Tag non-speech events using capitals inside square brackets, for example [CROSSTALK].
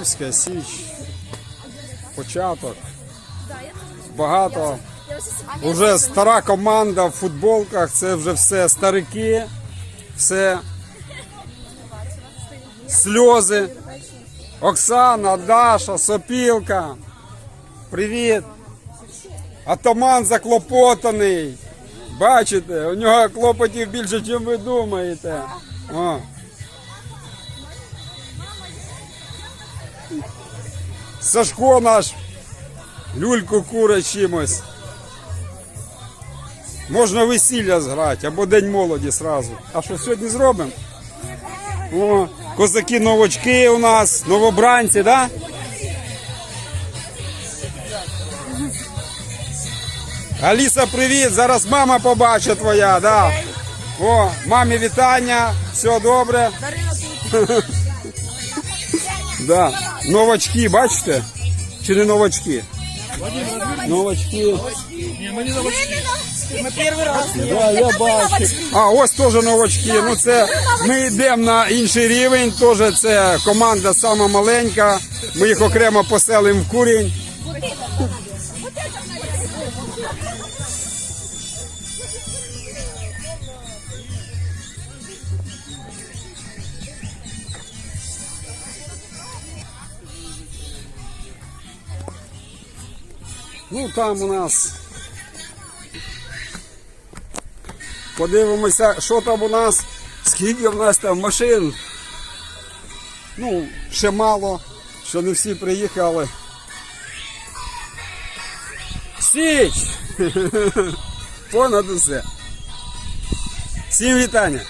Львівська Січ. Початок. Багато. Уже стара команда в футболках, це вже все старики, все сльози. Оксана, Даша, Сопілка. Привіт. Атаман заклопотаний. Бачите, у нього клопотів більше, ніж ви думаєте. О. Сашко наш люльку куре чимось. Можна весілля зграти або День молоді зразу. А що сьогодні зробимо? О, козаки новочки у нас, новобранці, да? Аліса, привіт! Зараз мама побачить твоя, да. О, мамі вітання, все добре. [LAUGHS] Да. Новачки, бачите? Чи не новачки? Новачки. Мы первый раз. Да, я бачу. А, ось теж новачки. Ну це ми йдемо на інший рівень. Теж це команда сама маленька. Ми їх окремо поселимо в курінь. Ну там у нас. Подивимося, що там у нас, скільки в нас там машин. Ну, ще мало, що не всі приїхали. Січ! [LAUGHS] Понад усе. Всім вітання!